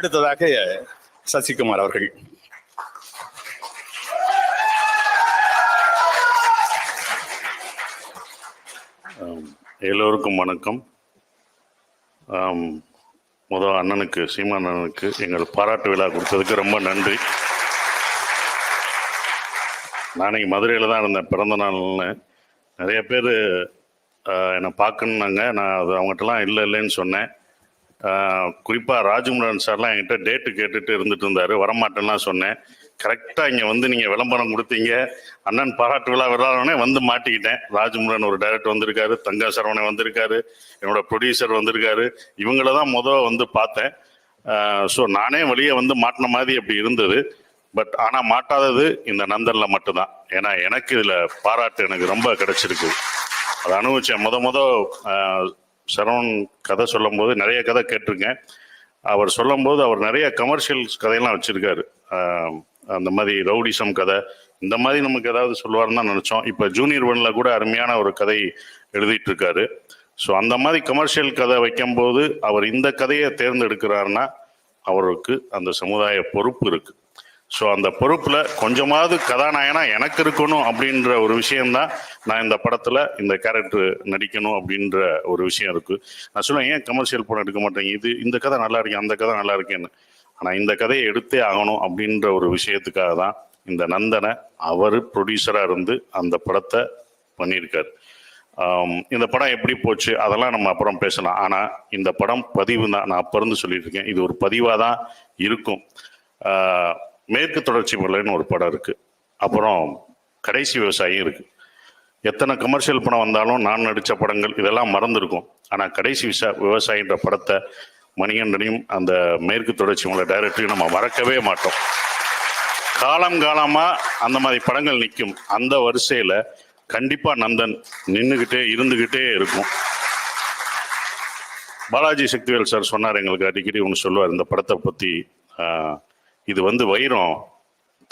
அடுத்ததாக சசிகுமார் அவர்கள். எல்லோருக்கும் வணக்கம். முதல் அண்ணனுக்கு சீமா அண்ணனுக்கு எங்கள் பாராட்டு விழா கொடுத்ததுக்கு ரொம்ப நன்றி. நான் இன்னைக்கு மதுரையில் தான் இருந்தேன் பிறந்த நாள்னு. நிறைய பேர் என்னை பார்க்கணுன்னாங்க. நான் அது அவங்ககிட்டலாம் இல்லை இல்லைன்னு சொன்னேன். குறிப்பாக ராஜமுருகன் சார்லாம் என்கிட்ட டேட்டு கேட்டுட்டு இருந்துட்டு இருந்தார். வரமாட்டேன்லாம் சொன்னேன். கரெக்டாக இங்கே வந்து நீங்கள் விளம்பரம் கொடுத்தீங்க. அண்ணன் பாராட்டு விழா விழாவுனே வந்து மாட்டிக்கிட்டேன். ராஜமுருகன் ஒரு டைரக்டர் வந்திருக்காரு. தங்கா சரவணன் வந்திருக்காரு. என்னோட ப்ரொடியூசர் வந்திருக்காரு. இவங்கள தான் முதல் வந்து பார்த்தேன். ஸோ நானே வெளியே வந்து மாட்டின மாதிரி அப்படி இருந்தது. பட் ஆனால் மாட்டாதது இந்த நந்தனில் மட்டும்தான். ஏன்னா எனக்கு இதில் பாராட்டு எனக்கு ரொம்ப கிடைச்சிருக்கு. அதை அனுபவிச்சேன். முத முத சரவணன் கதை சொல்லும்போது நிறைய கதை கேட்டிருக்கேன். அவர் சொல்லும்போது அவர் நிறைய கமர்ஷியல்ஸ் கதையெல்லாம் வச்சுருக்காரு. அந்த மாதிரி ரவுடிசம் கதை இந்த மாதிரி நமக்கு ஏதாவது சொல்லுவாருன்னு தான் நினச்சோம். இப்போ ஜூனியர் ஒன்ல கூட அருமையான ஒரு கதை எழுதிட்டு இருக்காரு ஸோ அந்த மாதிரி கமர்ஷியல் கதை வைக்கும்போது அவர் இந்த கதையை தேர்ந்தெடுக்கிறாருன்னா அவருக்கு அந்த சமுதாய பொறுப்பு இருக்குது ஸோ அந்த பொறுப்பில் கொஞ்சமாவது கதாநாயகனா எனக்கு இருக்கணும் அப்படின்ற ஒரு விஷயம்தான் நான் இந்த படத்தில் இந்த கேரக்டர் நடிக்கணும் அப்படின்ற ஒரு விஷயம் இருக்கு. நான் சொல்லுவேன் ஏன் கமர்ஷியல் படம் எடுக்க மாட்டேங்க? இது இந்த கதை நல்லா இருக்கு அந்த கதை நல்லா இருக்கேன்னு. ஆனால் இந்த கதையை எடுத்தே ஆகணும் அப்படின்ற ஒரு விஷயத்துக்காக தான் இந்த நந்தனை அவர் ப்ரொடியூசராக இருந்து அந்த படத்தை பண்ணியிருக்காரு. இந்த படம் எப்படி போச்சு? அதெல்லாம் நம்ம அப்புறம் பேசலாம். ஆனால் இந்த படம் பதிவு தான் நான் அப்போ இருந்து சொல்லிட்டு இருக்கேன். இது ஒரு பதிவாக தான் இருக்கும் மேற்கு தொடர்ச்சி மலைன்னு ஒரு படம் இருக்குது அப்புறம் கடைசி விவசாயம் இருக்குது எத்தனை கமர்ஷியல் படம் வந்தாலும் நான் நடித்த படங்கள் இதெல்லாம் மறந்துருக்கும். ஆனால் கடைசி விசா விவசாயின்ற படத்தை மணிகண்டனையும் அந்த மேற்கு தொடர்ச்சி மலை டைரக்டரையும் நம்ம மறக்கவே மாட்டோம். காலம் காலமாக அந்த மாதிரி படங்கள் நிற்கும் அந்த வரிசையில் கண்டிப்பாக நந்தன் நின்றுக்கிட்டே இருந்துக்கிட்டே இருக்கும். பாலாஜி சக்திவேல் சார் சொன்னார் எங்களுக்கு அடிக்கடி ஒன்று சொல்லுவார் இந்த படத்தை பற்றி இது வந்து வைரம்.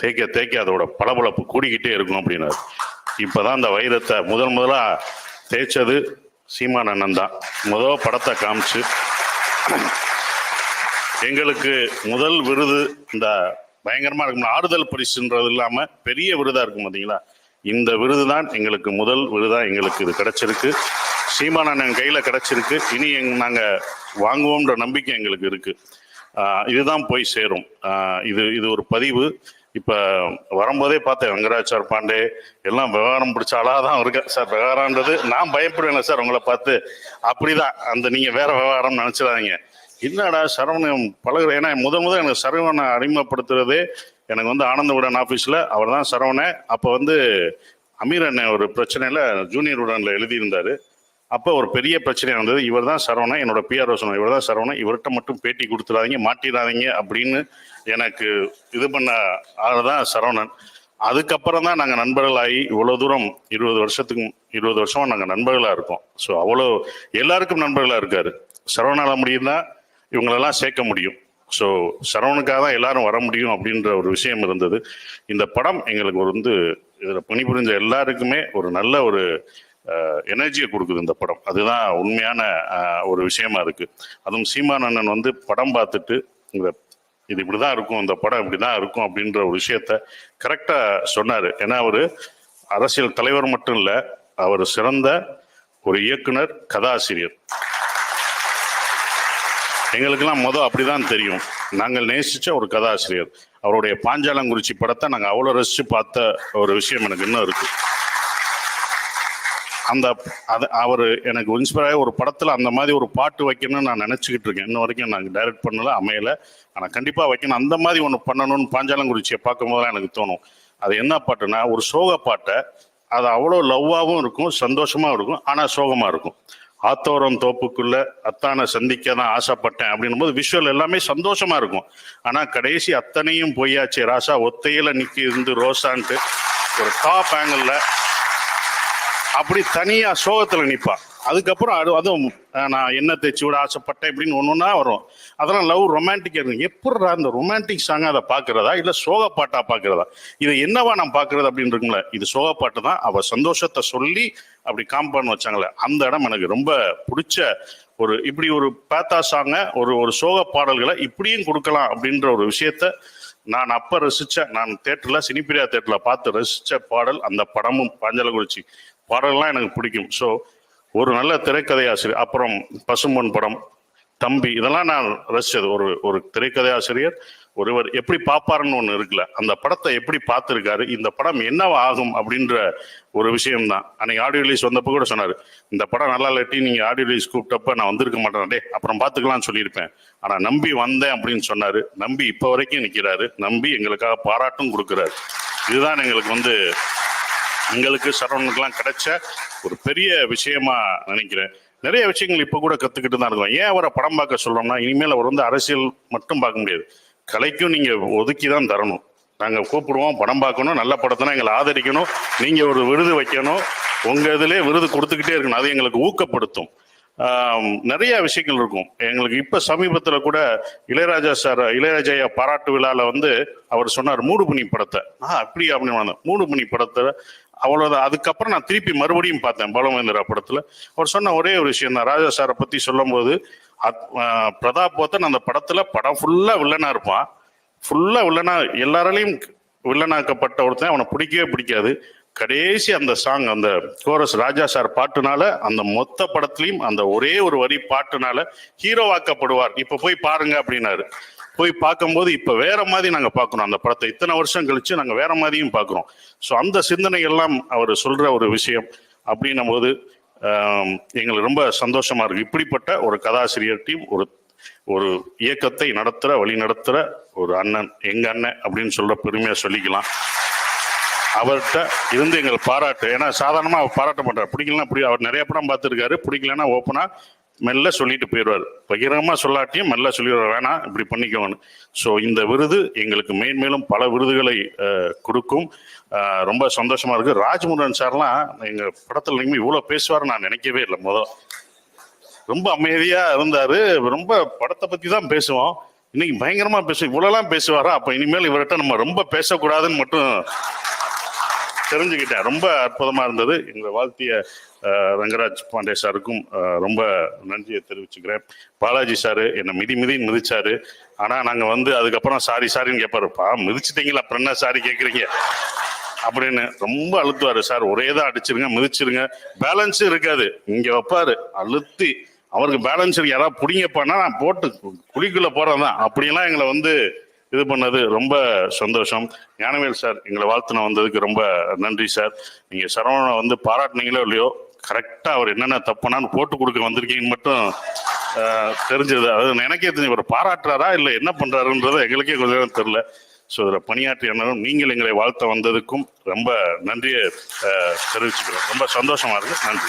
தேய்க்க தேய்க்க அதோட பளபளப்பு கூடிக்கிட்டே இருக்கும் அப்படின்னாரு. இப்போதான் அந்த வைரத்தை முதல் முதலாக தேய்ச்சது சீமான் அண்ணன் தான். முதல் படத்தை காமிச்சு எங்களுக்கு முதல் விருது இந்த பயங்கரமாக இருக்கும். ஆறுதல் பரிசுன்றது இல்லாமல் பெரிய விருதாக இருக்கும் பார்த்தீங்களா இந்த விருது தான் எங்களுக்கு முதல் விருதாக எங்களுக்கு இது கிடச்சிருக்கு. சீமான் அண்ணன் கையில் கிடச்சிருக்கு. இனி எங் நாங்கள் வாங்குவோம்ன்ற நம்பிக்கை எங்களுக்கு இருக்குது இதுதான் போய் சேரும். இது இது ஒரு பதிவு. இப்போ வரும்போதே பார்த்தேன் வெங்கடாச்சார் பாண்டே எல்லாம் விவகாரம் பிடிச்ச ஆளாக தான் இருக்கேன் சார் விவகாரம்ன்றது நான் பயப்படுவேன் சார் உங்களை பார்த்து. அப்படிதான். அந்த நீங்கள் வேற விவகாரம் நினச்சிடாதீங்க. என்னடா சரவணன் பழகிற? ஏன்னா முத முத எனக்கு சரவணனை அறிமுகப்படுத்துறதே எனக்கு வந்து ஆனந்தவுடன் ஆஃபீஸில் அவர் தான் சரவணன். அப்போ வந்து அமீர் அண்ணன் ஒரு பிரச்சனையில் ஜூனியர் உடனில் எழுதியிருந்தார். அப்போ ஒரு பெரிய பிரச்சனையாக இருந்தது இவர் தான் சரவணன் என்னோட பிஆர்ஓ சொன்னார் இவர் தான் சரவணன். இவர்கிட்ட மட்டும் பேட்டி கொடுத்துடாதீங்க மாட்டிடாதீங்க அப்படின்னு எனக்கு இது பண்ண ஆள் தான் சரவணன். அதுக்கப்புறம் தான் நாங்கள் நண்பர்களாகி இவ்வளோ தூரம் இருபது வருஷத்துக்கு இருபது வருஷமாக நாங்கள் நண்பர்களாக இருக்கோம். ஸோ அவ்வளோ எல்லாருக்கும் நண்பர்களாக இருக்கார். சரவணால முடியும்னா இவங்களெல்லாம் சேர்க்க முடியும். ஸோ சரவணுக்காக தான் எல்லாரும் வர முடியும் அப்படின்ற ஒரு விஷயம் இருந்தது. இந்த படம் எங்களுக்கு ஒரு வந்து இதில் பணிபுரிஞ்ச எல்லாருக்குமே ஒரு நல்ல ஒரு எனர்ஜியை கொடுக்குது இந்த படம். அதுதான் உண்மையான ஒரு விஷயமா இருக்கு. அதுவும் சீமான் அண்ணன் வந்து படம் பார்த்துட்டு இந்த இது இப்படிதான் இருக்கும் இந்த படம் இப்படிதான் இருக்கும் அப்படின்ற ஒரு விஷயத்த கரெக்டா சொன்னாரு. ஏன்னா அவரு அரசியல் தலைவர் மட்டும் இல்ல அவர் சிறந்த ஒரு இயக்குனர் கதாசிரியர். எங்களுக்கெல்லாம் மொதல் அப்படிதான் தெரியும். நாங்கள் நேசிச்ச ஒரு கதாசிரியர். அவருடைய பாஞ்சாலங்குறிச்சி படத்தை நாங்கள் அவ்வளோ ரசிச்சு பார்த்த ஒரு விஷயம் எனக்கு இன்னும் இருக்குது அந்த அது அவர் எனக்கு இன்ஸ்பயர் ஒரு படத்தில் அந்த மாதிரி ஒரு பாட்டு வைக்கணும்னு நான் நினச்சிக்கிட்டு இருக்கேன். இன்ன வரைக்கும் நான் டைரக்ட் பண்ணல அமையலை. ஆனால் கண்டிப்பாக வைக்கணும். அந்த மாதிரி ஒன்று பண்ணணும்னு பாஞ்சாலங்குறிச்சியை பார்க்கும்போதெல்லாம் எனக்கு தோணும். அது என்ன பாட்டுன்னா ஒரு சோக பாட்டை அது அவ்வளோ லவ்வாகவும் இருக்கும் சந்தோஷமாகவும் இருக்கும் ஆனால் சோகமாக இருக்கும். ஆத்தோரம் தோப்புக்குள்ள அத்தானை சந்திக்க தான் ஆசைப்பட்டேன் அப்படின்னும் போது விஷுவல் எல்லாமே சந்தோஷமா இருக்கும். ஆனா கடைசி அத்தனையும் பொய்யாச்சு ராசா ஒத்தையில நிக்கி இருந்து ரோசான்ட்டு. ஒரு டாப் ஆங்கிள் அப்படி தனியா சோகத்துல நிப்பா. அதுக்கப்புறம் அது அதுவும் நான் என்ன தேய்ச்சி விட ஆசைப்பட்டேன் இப்படின்னு ஒன்று ஒன்றா வரும். அதெல்லாம் லவ் ரொமான்டிக் இருக்கும். எப்படிடா அந்த ரொமான்டிக் சாங் அதை பார்க்கறதா? இல்லை சோக பாட்டா பார்க்கறதா? இது என்னவா நான் பார்க்கறது அப்படின்னு இருக்கும்ல? இது சோக பாட்டு தான். அவள் சந்தோஷத்தை சொல்லி அப்படி காம்பவுண்ட் வச்சாங்களே. அந்த இடம் எனக்கு ரொம்ப பிடிச்ச ஒரு இப்படி ஒரு பேத்தா சாங்க ஒரு ஒரு சோக பாடல்களை இப்படியும் கொடுக்கலாம் அப்படின்ற ஒரு விஷயத்த நான் அப்ப ரசிச்ச நான் தேட்டர்ல சினிப்பிரியா தேட்டர்ல பார்த்து ரசிச்ச பாடல் அந்த படமும் பாஞ்சலகுறிச்சி பாடல்லாம் எனக்கு பிடிக்கும். ஸோ ஒரு நல்ல திரைக்கதை ஆசிரியர் அப்புறம் பசும்பொன் படம் தம்பி இதெல்லாம் நான் ரசித்தது ஒரு ஒரு திரைக்கதை ஆசிரியர் ஒருவர் எப்படி பார்ப்பாருன்னு ஒன்று இருக்குல்ல அந்த படத்தை எப்படி பார்த்துருக்காரு இந்த படம் என்னவா ஆகும் அப்படின்ற ஒரு விஷயம்தான். அன்னைக்கு ஆடியோ ரிலீஸ் வந்தப்போ கூட சொன்னார் இந்த படம் நல்லா இல்லாட்டி நீங்கள் ஆடியோ ரிலீஸ் கூப்பிட்டப்ப நான் வந்திருக்க மாட்டேன் டே அப்புறம் பார்த்துக்கலாம்னு சொல்லியிருப்பேன். ஆனால் நம்பி வந்தேன் அப்படின்னு சொன்னார். நம்பி இப்போ வரைக்கும் நிற்கிறாரு நம்பி எங்களுக்காக பாராட்டும் கொடுக்குறாரு. இதுதான் எங்களுக்கு வந்து எங்களுக்கு சரவணனுக்குலாம் கிடைச்ச ஒரு பெரிய விஷயமா நினைக்கிறேன். நிறைய விஷயங்கள் இப்போ கூட கற்றுக்கிட்டு தான் இருக்கோம். ஏன் அவரை படம் பார்க்க சொல்கிறோம்னா இனிமேல் அவர் வந்து அரசியல் மட்டும் பார்க்க முடியாது. கலைக்கும் நீங்கள் ஒதுக்கி தான் தரணும். நாங்கள் கூப்பிடுவோம் படம் பார்க்கணும் நல்ல படத்தினா எங்களை ஆதரிக்கணும். நீங்கள் ஒரு விருது வைக்கணும். உங்கள் இதிலே விருது கொடுத்துக்கிட்டே இருக்கணும். அது எங்களுக்கு ஊக்கப்படுத்தும். நிறைய விஷயங்கள் இருக்கும். எங்களுக்கு இப்போ சமீபத்தில் கூட இளையராஜா சார் இளையராஜா பாராட்டு விழாவில் வந்து அவர் சொன்னார் மூடுபனி படத்தை. ஆ அப்படி அப்படின்னு வந்தேன் படத்தை அவ்வளோதான் அதுக்கப்புறம் நான் திருப்பி மறுபடியும் பார்த்தேன் பலமேந்திரா படத்தில். அவர் சொன்ன ஒரே ஒரு விஷயம் தான். ராஜா சாரை பற்றி சொல்லும்போது அத்- பிரதாப் போத்தன் அந்த படத்தில் படம் ஃபுல்லாக வில்லனாக இருப்பான். ஃபுல்லாக வில்லனா எல்லாராலையும் வில்லனாக்கப்பட்ட ஒருத்தன். அவனை பிடிக்கவே பிடிக்காது. கடைசி அந்த சாங் அந்த கோரஸ் ராஜா சார் பாட்டுனால அந்த மொத்த படத்துலையும் அந்த ஒரே ஒரு வரி பாட்டுனால ஹீரோவாக்கப்படுவார் இப்போ போய் பாருங்க அப்படின்னாரு. போய் பார்க்கும்போது இப்போ வேற மாதிரி நாங்கள் பார்க்குறோம் அந்த படத்தை இத்தனை வருஷம் கழிச்சு நாங்கள் வேற மாதிரியும் பார்க்குறோம். ஸோ அந்த சிந்தனை எல்லாம் அவர் சொல்ற ஒரு விஷயம் அப்படின்னும் போது எங்களுக்கு ரொம்ப சந்தோஷமா இருக்கு. இப்படிப்பட்ட ஒரு கதாசிரியர் டீம் ஒரு ஒரு இயக்கத்தை நடத்துற வழி நடத்துற ஒரு அண்ணன் எங்க அண்ணன் அப்படின்னு சொல்ற பெருமையா சொல்லிக்கலாம். அவர்கிட்ட இருந்து எங்கள் பாராட்டு. ஏன்னா சாதாரணமா அவர் பாராட்ட மாட்டார். பிடிக்கலன்னா பிடி அவர் நிறைய படம் பார்த்துருக்காரு. பிடிக்கலன்னா ஓப்பனா மெல்ல சொல்லிட்டு போயிடுவார். பகிரமாக சொல்லாட்டியும் மெல்ல சொல்லிடுவார். வேணாம் இப்படி பண்ணிக்கோன்னு ஸோ இந்த விருது எங்களுக்கு மேன்மேலும் பல விருதுகளை கொடுக்கும். ரொம்ப சந்தோஷமா இருக்கு. ராஜ்முருகன் சார்லாம் எங்க படத்துல இனிமே இவ்வளவு பேசுவார் நான் நினைக்கவே இல்லை முதல். ரொம்ப அமைதியா இருந்தாரு. ரொம்ப படத்தை பத்தி தான் பேசுவோம். இன்னைக்கு பயங்கரமா பேச இவ்வளோலாம் பேசுவாரா? அப்ப இனிமேல் இவர்கிட்ட நம்ம ரொம்ப பேசக்கூடாதுன்னு மட்டும் தெரிஞ்சுக்கிட்டேன். ரொம்ப அற்புதமா இருந்தது. எங்களை வாழ்த்திய ரங்கராஜ் பாண்டே சாருக்கும் ரொம்ப நன்றியை தெரிவிச்சுக்கிறேன். பாலாஜி சாரு என்னை மிதி மிதி மிதிச்சாரு. ஆனா நாங்க வந்து அதுக்கப்புறம் சாரி சாரின்னு கேட்பாருப்பா மிதிச்சிட்டீங்களா? அப்புறம் என்ன சாரி கேட்குறீங்க அப்படின்னு ரொம்ப அழுத்துவாரு. சார் ஒரே தான் அடிச்சிருங்க மிதிச்சிருங்க. பேலன்ஸும் இருக்காது. இங்க வைப்பாரு. அழுத்தி அவருக்கு பேலன்ஸ் இருக்கு. யாராவது பிடிங்கப்பானா நான் போட்டு குழிக்குள்ள போறேன் தான் அப்படியெல்லாம் எங்களை வந்து இது பண்ணது ரொம்ப சந்தோஷம். ஞானவேல் சார் எங்களை வாழ்த்துன வந்ததுக்கு ரொம்ப நன்றி சார். நீங்கள் சரவணனை வந்து பாராட்டுனீங்களோ இல்லையோ கரெக்டாக அவர் என்னென்ன தப்புனான்னு போட்டு கொடுக்க வந்திருக்கீங்கன்னு மட்டும் தெரிஞ்சது. அது எனக்கே தெரிஞ்சு இவர் பாராட்டுறாரா இல்லை என்ன பண்ணுறாருன்றதை எங்களுக்கே கொஞ்சம் நேரம் ஸோ இதில் பணியாற்றிய நீங்கள் எங்களை வாழ்த்த வந்ததுக்கும் ரொம்ப நன்றியை தெரிவிச்சுக்கிறோம். ரொம்ப சந்தோஷமாக இருக்குது நன்றி.